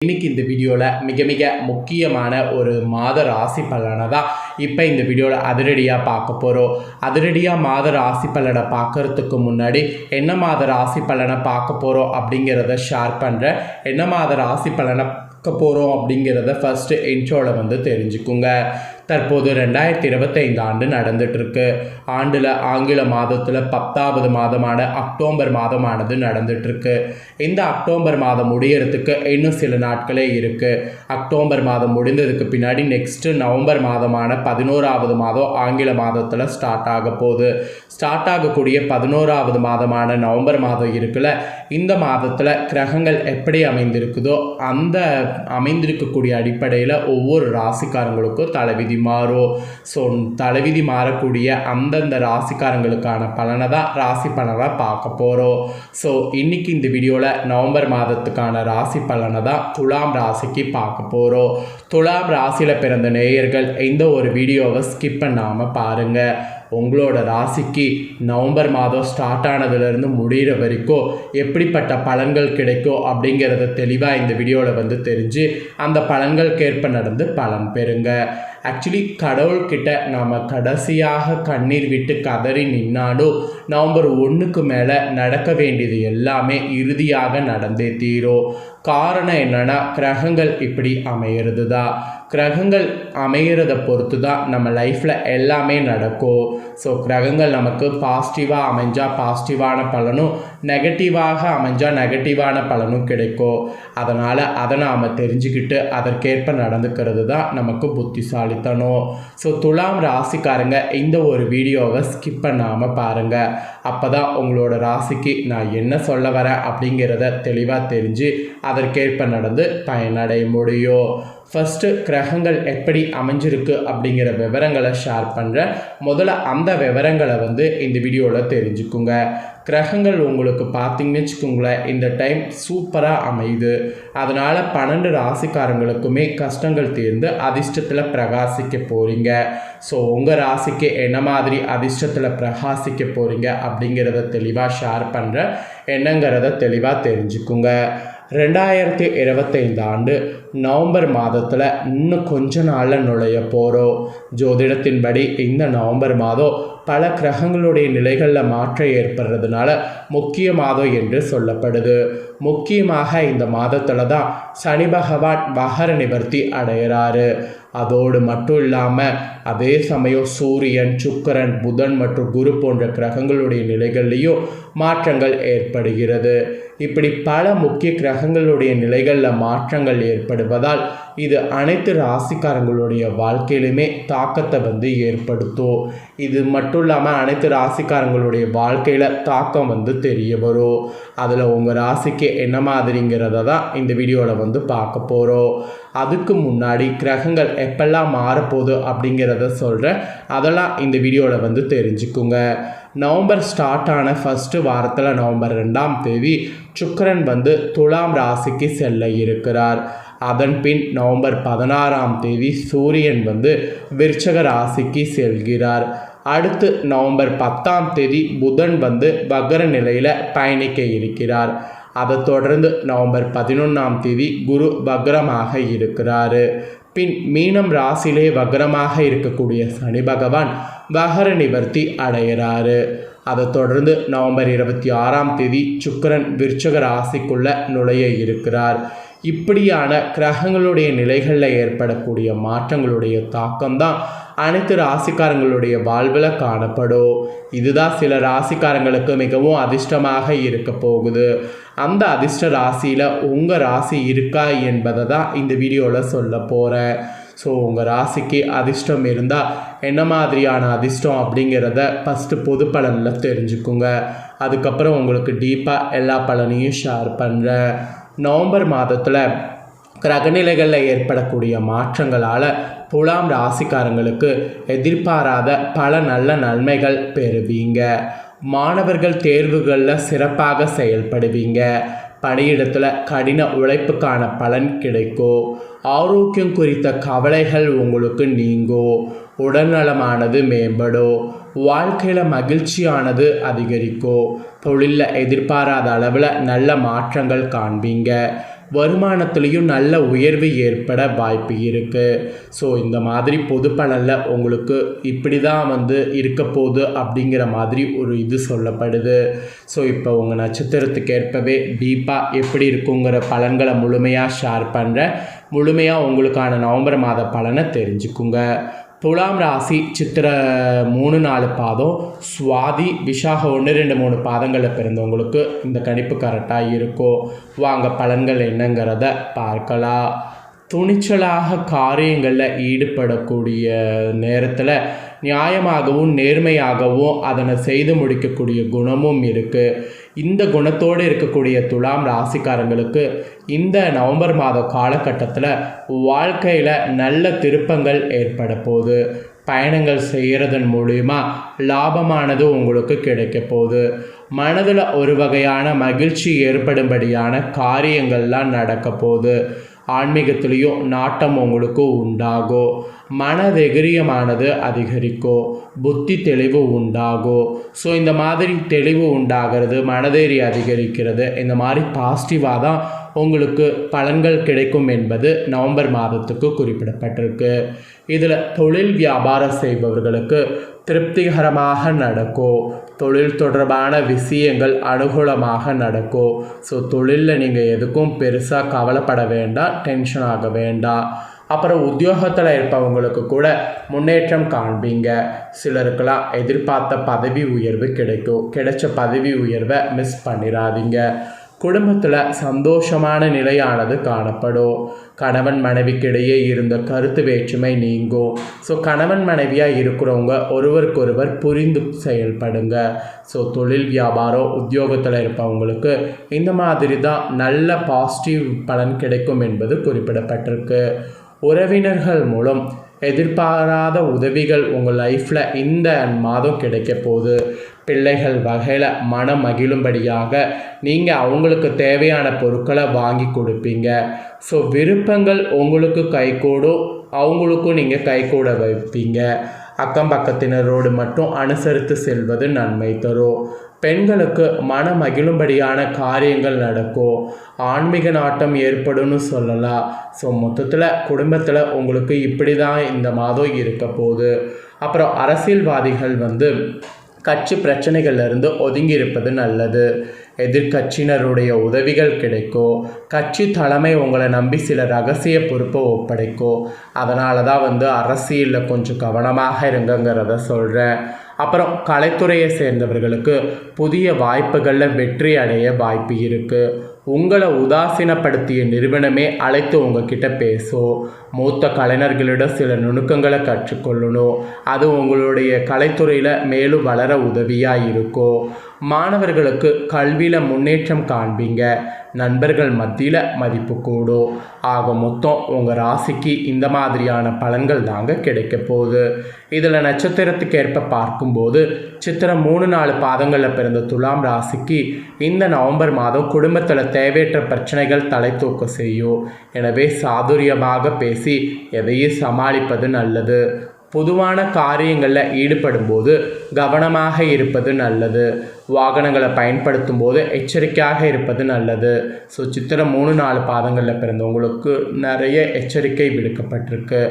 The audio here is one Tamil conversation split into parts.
இன்னைக்கு இந்த வீடியோவில் மிக மிக முக்கியமான ஒரு மாத ராசி பலனை தான் இப்போ இந்த வீடியோவில் அதிரடியாக பார்க்க போகிறோம் அதிரடியாக மாத ராசி பலனை பார்க்கறதுக்கு முன்னாடி என்ன மாத ராசி பலனை பார்க்க போகிறோம் அப்படிங்கிறத ஷேர் பண்ணுறேன் என்ன மாத ராசி பலனை பார்க்க போகிறோம் அப்படிங்கிறத ஃபஸ்ட்டு இன்ட்ரோவில் வந்து தெரிஞ்சுக்குங்க. தற்போது ரெண்டாயிரத்தி இருபத்தைந்து ஆண்டு நடந்துட்டுருக்கு. ஆண்டில் ஆங்கில மாதத்தில் பத்தாவது மாதமான அக்டோபர் மாதமானது நடந்துட்டுருக்கு. இந்த அக்டோபர் மாதம் முடியறதுக்கு இன்னும் சில நாட்களே இருக்குது அக்டோபர் மாதம் முடிந்ததுக்கு பின்னாடி நெக்ஸ்ட்டு நவம்பர் மாதமான பதினோராவது மாதம் ஆங்கில மாதத்தில் ஸ்டார்ட் ஆக போகுது. ஸ்டார்ட் ஆகக்கூடிய பதினோராவது மாதமான நவம்பர் மாதம் இருக்குல்ல இந்த மாதத்தில் கிரகங்கள் எப்படி அமைந்திருக்குதோ அந்த அமைந்திருக்கக்கூடிய அடிப்படையில் ஒவ்வொரு ராசிக்காரங்களுக்கும் தலைவிதி மாறும் ஸோ தலைவிதி மாறக்கூடிய அந்தந்த ராசிக்காரங்களுக்கான பலனை தான் ராசி பலனாக பார்க்க போகிறோம் ஸோ இன்னைக்கு இந்த வீடியோவில் நவம்பர் மாதத்துக்கான ராசி பலனை தான் துலாம் ராசிக்கு பார்க்க போகிறோம் துலாம் ராசியில் பிறந்த நேயர்கள் எந்த ஒரு வீடியோவை ஸ்கிப் பண்ணாமல் பாருங்கள் உங்களோட ராசிக்கு நவம்பர் மாதம் ஸ்டார்ட் ஆனதுலேருந்து முடிகிற வரைக்கும் எப்படிப்பட்ட பலன்கள் கிடைக்கும் அப்படிங்கிறத தெளிவாக இந்த வீடியோவில் வந்து தெரிஞ்சு அந்த பலன்களுக்கேற்ப நடந்து பலன் பெறுங்க. ஆக்சுவலி கடவுள்கிட்ட நாம் கடைசியாக கண்ணீர் விட்டு கதறி நின்னாலும் நவம்பர் ஒன்றுக்கு மேலே நடக்க வேண்டியது எல்லாமே இறுதியாக நடந்தே தீரும். காரணம் என்னென்னா கிரகங்கள் இப்படி அமையிறது தான் கிரகங்கள் அமையிறத பொறுத்து தான் நம்ம லைஃப்பில் எல்லாமே நடக்கும் ஸோ கிரகங்கள் நமக்கு பாசிட்டிவாக அமைஞ்சால் பாசிட்டிவான பலனும் நெகட்டிவாக அமைஞ்சால் நெகட்டிவான பலனும் கிடைக்கும் அதனால் அதை நாம் தெரிஞ்சுக்கிட்டு அதற்கேற்ப நடந்துக்கிறது தான் நமக்கு புத்திசாலித்தனம். ஸோ துலாம் ராசிக்காரங்க இந்த ஒரு வீடியோவை ஸ்கிப் பண்ணாமல் பாருங்கள் அப்போ தான் உங்களோட ராசிக்கு நான் என்ன சொல்ல வரேன் அப்படிங்கிறத தெளிவாக தெரிஞ்சு அதற்கேற்ப நடந்து பயனடைய முடியும். ஃபஸ்ட்டு கிரகங்கள் எப்படி அமைஞ்சிருக்கு அப்படிங்கிற விவரங்களை ஷேர் பண்ணுறேன் முதல்ல அந்த விவரங்களை வந்து இந்த வீடியோவில் தெரிஞ்சுக்குங்க. கிரகங்கள் உங்களுக்கு பார்த்தீங்கன்னு வச்சுக்கோங்களேன் இந்த டைம் சூப்பராக அமையுது. அதனால் பன்னெண்டு ராசிக்காரங்களுக்குமே கஷ்டங்கள் தீர்ந்து அதிர்ஷ்டத்தில் பிரகாசிக்க போகிறீங்க ஸோ உங்கள் ராசிக்கு என்ன மாதிரி அதிர்ஷ்டத்தில் பிரகாசிக்க போகிறீங்க அப்படிங்கிறத தெளிவாக ஷேர் பண்ணுற என்னங்கிறத தெளிவாக தெரிஞ்சுக்குங்க. ரெண்டாயிரத்தி இருபத்தைந்து ஆண்டு நவம்பர் மாதத்தில் இன்னும் கொஞ்ச நாளில் நுழைய போகிறோம் ஜோதிடத்தின்படி இந்த நவம்பர் மாதம் பல கிரகங்களுடைய நிலைகளில் மாற்றம் ஏற்படுறதுனால முக்கிய மாதம் என்று சொல்லப்படுது. முக்கியமாக இந்த மாதத்தில் தான் சனி பகவான் மகர நிவர்த்தி அடைகிறாரு அதோடு மட்டும் இல்லாமல் அதே சமயம் சூரியன் சுக்கரன் புதன் மற்றும் குரு போன்ற கிரகங்களுடைய நிலைகள்லேயும் மாற்றங்கள் ஏற்படுகிறது. இப்படி பல முக்கிய கிரகங்களுடைய நிலைகளில் மாற்றங்கள் ஏற்படுவதால் இது அனைத்து ராசிக்காரங்களுடைய வாழ்க்கையிலுமே தாக்கத்தை வந்து ஏற்படுத்தும். இது மட்டும் இல்லாமல் அனைத்து ராசிக்காரங்களுடைய வாழ்க்கையில் தாக்கம் வந்து தெரிய வரும். அதில் உங்கள் ராசிக்கு என்ன மாதிரிங்கிறத தான் இந்த வீடியோவில் வந்து பார்க்க போகிறோம் அதுக்கு முன்னாடி கிரகங்கள் எப்பெல்லாம் மாறப்போகுது அப்படிங்கிறத சொல்கிறேன் அதெல்லாம் இந்த வீடியோவில் வந்து தெரிஞ்சுக்குங்க. நவம்பர் ஸ்டார்ட் ஆன ஃபஸ்ட்டு வாரத்தில் நவம்பர் ரெண்டாம் தேதி சுக்கரன் வந்து துலாம் ராசிக்கு செல்ல இருக்கிறார். அதன் பின் நவம்பர் பதினாறாம் தேதி சூரியன் வந்து விருச்சக ராசிக்கு செல்கிறார். அடுத்து நவம்பர் பத்தாம் தேதி புதன் வந்து வக்கர நிலையில் பயணிக்க இருக்கிறார். அதை தொடர்ந்து நவம்பர் பதினொன்றாம் தேதி குரு வக்ரமாக இருக்கிறாரு. பின் மீனம் ராசியிலே வக்ரமாக இருக்கக்கூடிய சனி பகவான் வகர நிவர்த்தி அடைகிறாரு. அதை தொடர்ந்து நவம்பர் இருபத்தி ஆறாம் தேதி சுக்கரன் விருச்சக ராசிக்குள்ள நுழைய இருக்கிறார். இப்படியான கிரகங்களுடைய நிலைகளில் ஏற்படக்கூடிய மாற்றங்களுடைய தாக்கம்தான் அனைத்து ராசிக்காரங்களுடைய வாழ்வில் காணப்படும். இதுதான் சில ராசிக்காரங்களுக்கு மிகவும் அதிர்ஷ்டமாக இருக்க போகுது. அந்த அதிர்ஷ்ட ராசியில் உங்கள் ராசி இருக்கா என்பதை தான் இந்த வீடியோவில் சொல்ல போகிறேன் ஸோ உங்கள் ராசிக்கு அதிர்ஷ்டம் இருந்தால் என்ன மாதிரியான அதிர்ஷ்டம் அப்படிங்கிறத ஃபஸ்ட்டு பொது பலனில் தெரிஞ்சுக்குங்க. அதுக்கப்புறம் உங்களுக்கு டீப்பாக எல்லா பலனையும் ஷேர் பண்ணுறேன் நவம்பர் மாதத்தில் கிரகநிலைகளில் ஏற்படக்கூடிய மாற்றங்களால் புலாம் ராசிக்காரங்களுக்கு எதிர்பாராத பல நல்ல நன்மைகள் பெறுவீங்க. மாணவர்கள் தேர்வுகளில் சிறப்பாக செயல்படுவீங்க. பணியிடத்தில் கடின உழைப்புக்கான பலன் கிடைக்கும். ஆரோக்கியம் குறித்த கவலைகள் உங்களுக்கு நீங்கும். உடல்நலமானது மேம்படும். வாழ்க்கையில் மகிழ்ச்சியானது அதிகரிக்கும் தொழிலில் எதிர்பாராத அளவில் நல்ல மாற்றங்கள் காண்பீங்க. வருமானத்துலேயும் நல்ல உயர்வு ஏற்பட வாய்ப்பு இருக்குது ஸோ இந்த மாதிரி பொது பலனில் உங்களுக்கு இப்படி தான் வந்து இருக்க போகுது அப்படிங்கிற மாதிரி ஒரு இது சொல்லப்படுது. ஸோ இப்போ உங்கள் நட்சத்திரத்துக்கு ஏற்பவே டீப்பாக எப்படி இருக்குங்கிற பலன்களை முழுமையாக ஷேர் பண்ணுறேன் முழுமையாக உங்களுக்கான நவம்பர் மாத பலனை தெரிஞ்சுக்குங்க. துலாம் ராசி சித்திர மூணு நாலு பாதம் சுவாதி விஷாக ஒன்று ரெண்டு மூணு பாதங்களில் பிறந்தவங்களுக்கு இந்த கணிப்பு கரெக்டாக இருக்கோ? வாங்க பலன்கள் என்னங்கிறத பார்க்கலாம். துணிச்சலாக காரியங்களில் ஈடுபடக்கூடிய நேரத்தில் நியாயமாகவும் நேர்மையாகவும் அதனை செய்து முடிக்கக்கூடிய குணமும் இருக்குது இந்த குணத்தோடு இருக்கக்கூடிய துலாம் ராசிக்காரங்களுக்கு இந்த நவம்பர் மாத காலகட்டத்தில் வாழ்க்கையில் நல்ல திருப்பங்கள் ஏற்பட போகுது. பயணங்கள் செய்கிறதன் மூலிமா லாபமானது உங்களுக்கு கிடைக்க போகுது. மனதில் ஒரு வகையான மகிழ்ச்சி ஏற்படும்படியான காரியங்கள்லாம் நடக்க போகுது. ஆன்மீகத்துலேயும் நாட்டம் உங்களுக்கு உண்டாகும். மனதெகிரியமானது அதிகரிக்கும் புத்தி தெளிவு உண்டாகும் ஸோ இந்த மாதிரி தெளிவு உண்டாகிறது மனதேறி அதிகரிக்கிறது இந்த மாதிரி பாசிட்டிவாக தான் உங்களுக்கு பலன்கள் கிடைக்கும் என்பது நவம்பர் மாதத்துக்கு குறிப்பிடப்பட்டிருக்கு. இதில் தொழில் வியாபாரம் செய்பவர்களுக்கு திருப்திகரமாக நடக்கும் தொழில் தொடர்பான விஷயங்கள் அனுகூலமாக நடக்கும் ஸோ தொழிலில் நீங்கள் எதுக்கும் பெருசாக கவலைப்பட வேண்டாம் டென்ஷன் ஆக வேண்டாம். அப்புறம் உத்தியோகத்தில் இருப்பவங்களுக்கு கூட முன்னேற்றம் காண்பீங்க. சிலருக்கெல்லாம் எதிர்பார்த்த பதவி உயர்வு கிடைக்கும். கிடைச்ச பதவி உயர்வை மிஸ் பண்ணிடாதீங்க குடும்பத்தில் சந்தோஷமான நிலையானது காணப்படும். கணவன் மனைவிக்கிடையே இருந்த கருத்து வேற்றுமை நீங்கும். ஸோ கணவன் மனைவியாக இருக்கிறவங்க ஒருவருக்கொருவர் புரிந்து செயல்படுங்க. ஸோ தொழில் வியாபாரம் உத்தியோகத்தில் இருப்பவங்களுக்கு இந்த மாதிரி தான் நல்ல பாசிட்டிவ் பலன் கிடைக்கும் என்பது குறிப்பிடப்பட்டிருக்கு. உறவினர்கள் மூலம் எதிர்பாராத உதவிகள் உங்கள் லைஃப்பில் இந்த மாதம் கிடைக்க போகுது. பிள்ளைகள் வகையில் மனம் மகிழும்படியாக நீங்கள் அவங்களுக்கு தேவையான பொருட்களை வாங்கி கொடுப்பீங்க. ஸோ விருப்பங்கள் உங்களுக்கு கைகூடும். அவங்களுக்கும் நீங்கள் கைகூட வைப்பீங்க. அக்கம் பக்கத்தினரோடு மட்டும் அனுசரித்து செல்வது நன்மை தரும். பெண்களுக்கு மன மகிழும்படியான காரியங்கள் நடக்கும் ஆன்மீக நாட்டம் ஏற்படும்னு சொல்லலாம் ஸோ மொத்தத்தில் குடும்பத்தில் உங்களுக்கு இப்படி தான் இந்த மாதம் இருக்க போகுது. அப்புறம் அரசியல்வாதிகள் வந்து கட்சி பிரச்சனைகள்லேருந்து ஒதுங்கி இருப்பது நல்லது. எதிர்கட்சியினருடைய உதவிகள் கிடைக்கும் கட்சி தலைமை உங்களை நம்பி சில ரகசிய பொறுப்பை ஒப்படைக்கும் அதனால தான் வந்து அரசியலில் கொஞ்சம் கவனமாக இருங்கங்கிறத சொல்கிறேன் அப்புறம் கலைத்துறையை சேர்ந்தவர்களுக்கு புதிய வாய்ப்புகளில் வெற்றி அடைய வாய்ப்பு இருக்குது உங்களை உதாசீனப்படுத்திய நிறுவனமே அழைத்து உங்ககிட்ட பேசும் மூத்த கலைஞர்களிடம் சில நுணுக்கங்களை கற்றுக்கொள்ளணும். அது உங்களுடைய கலைத்துறையில் மேலும் வளர உதவியாக இருக்கும். மாணவர்களுக்கு கல்வியில் முன்னேற்றம் காண்பீங்க. நண்பர்கள் மத்தியில் மதிப்பு கூடும். ஆக மொத்தம் உங்கள் ராசிக்கு இந்த மாதிரியான பலன்கள் தாங்க கிடைக்க போகுது. இதில் நட்சத்திரத்துக்கு ஏற்ப பார்க்கும்போது சித்திரம் மூணு நாலு பாதங்களில் பிறந்த துலாம் ராசிக்கு இந்த நவம்பர் மாதம் குடும்பத்தில் தேவையற்ற பிரச்சனைகள் தலை தூக்க செய்யும். எனவே சாதுரியமாக பேசி எதையும் சமாளிப்பது நல்லது. பொதுவான காரியங்களில் ஈடுபடும்போது கவனமாக இருப்பது நல்லது. வாகனங்களை பயன்படுத்தும் போது எச்சரிக்கையாக இருப்பது நல்லது. ஸோ சித்திரை மூணு நாலு பாதங்களில் பிறந்தவங்களுக்கு நிறைய எச்சரிக்கை விடுக்கப்பட்டிருக்கு.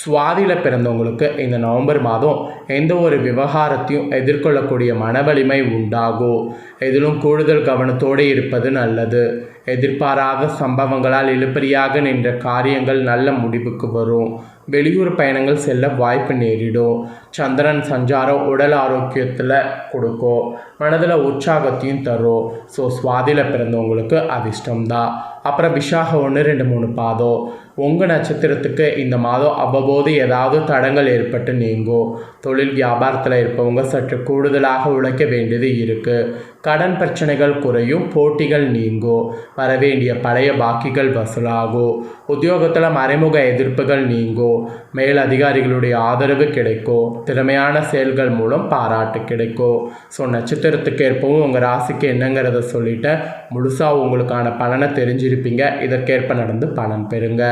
சுவாதியில் பிறந்தவங்களுக்கு இந்த நவம்பர் மாதம் எந்த ஒரு விவகாரத்தையும் எதிர்கொள்ளக்கூடிய மனவலிமை உண்டாகும். எதிலும் கூடுதல் கவனத்தோடு இருப்பது நல்லது. எதிர்பாராத சம்பவங்களால் இழுபறியாக நின்ற காரியங்கள் நல்ல முடிவுக்கு வரும். வெளியூர் பயணங்கள் செல்ல வாய்ப்பு நேரிடும். சந்திரன் சஞ்சாரம் உடல் ஆரோக்கியத்தில் கொடுக்கும். மனதில் உற்சாகத்தையும் தரும். ஸோ சுவாதியில் பிறந்தவங்களுக்கு அதிர்ஷ்டம்தான். அப்புறம் விஷாக ஒன்று ரெண்டு மூணு பாதம். உங்கள் நட்சத்திரத்துக்கு இந்த மாதம் அவ்வப்போது ஏதாவது தடங்கள் ஏற்பட்டு நீங்கும் தொழில் வியாபாரத்தில் இருப்பவங்க சற்று கூடுதலாக உழைக்க வேண்டியது இருக்குது கடன் பிரச்சனைகள் குறையும் போட்டிகள் நீங்கும் வரவேண்டிய பழைய பாக்கிகள் வசூலாகும் உத்தியோகத்தில் மறைமுக எதிர்ப்புகள் நீங்கும் மேல் அதிகாரிகளுடைய ஆதரவு கிடைக்கும் திறமையான செயல்கள் மூலம் பாராட்டு கிடைக்கும் ஸோ நட்சத்திரத்துக்கு ஏற்பவும் உங்கள் ராசிக்கு என்னங்கிறத சொல்லிவிட்டு முழுசாக உங்களுக்கான பலனை தெரிஞ்சிருப்பீங்க. இதற்கேற்ப நடந்து பலன் பெறுங்க.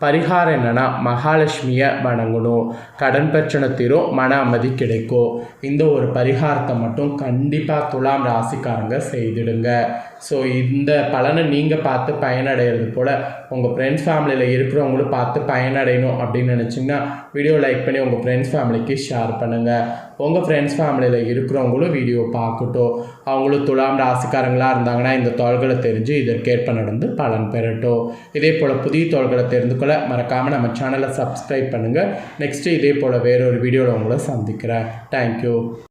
பரிகாரம் என்னென்னா மகாலட்சுமியை வணங்கணும். கடன் பிரச்சனை தீரும் மன அமைதி கிடைக்கும். இந்த ஒரு பரிகாரத்தை மட்டும் கண்டிப்பாக துலாம் ராசிக்காரங்க செய்திடுங்க. ஸோ இந்த பலனை நீங்கள் பார்த்து பயனடைகிறது போல் உங்கள் ஃப்ரெண்ட்ஸ் ஃபேமிலியில் இருக்கிறவங்களும் பார்த்து பயனடையணும் அப்படின்னு நினச்சிங்கன்னா வீடியோ லைக் பண்ணி உங்கள் ஃப்ரெண்ட்ஸ் ஃபேமிலிக்கு ஷேர் பண்ணுங்கள் உங்கள் ஃப்ரெண்ட்ஸ் ஃபேமிலியில் இருக்கிறவங்களும் வீடியோ பார்க்கட்டும். அவங்களும் துலாம் ராசிக்காரங்களாக இருந்தாங்கன்னா இந்த தோள்களை தெரிஞ்சு இதற்கேற்ப நடந்து பலன் பெறட்டும். இதே போல் புதிய தோள்களை தெரிந்து கொள்ள மறக்காமல் நம்ம சேனலை சப்ஸ்கிரைப் பண்ணுங்கள் நெக்ஸ்ட்டு இதே போல் வேறொரு வீடியோவில் உங்களை சந்திக்கிறேன். தேங்க்யூ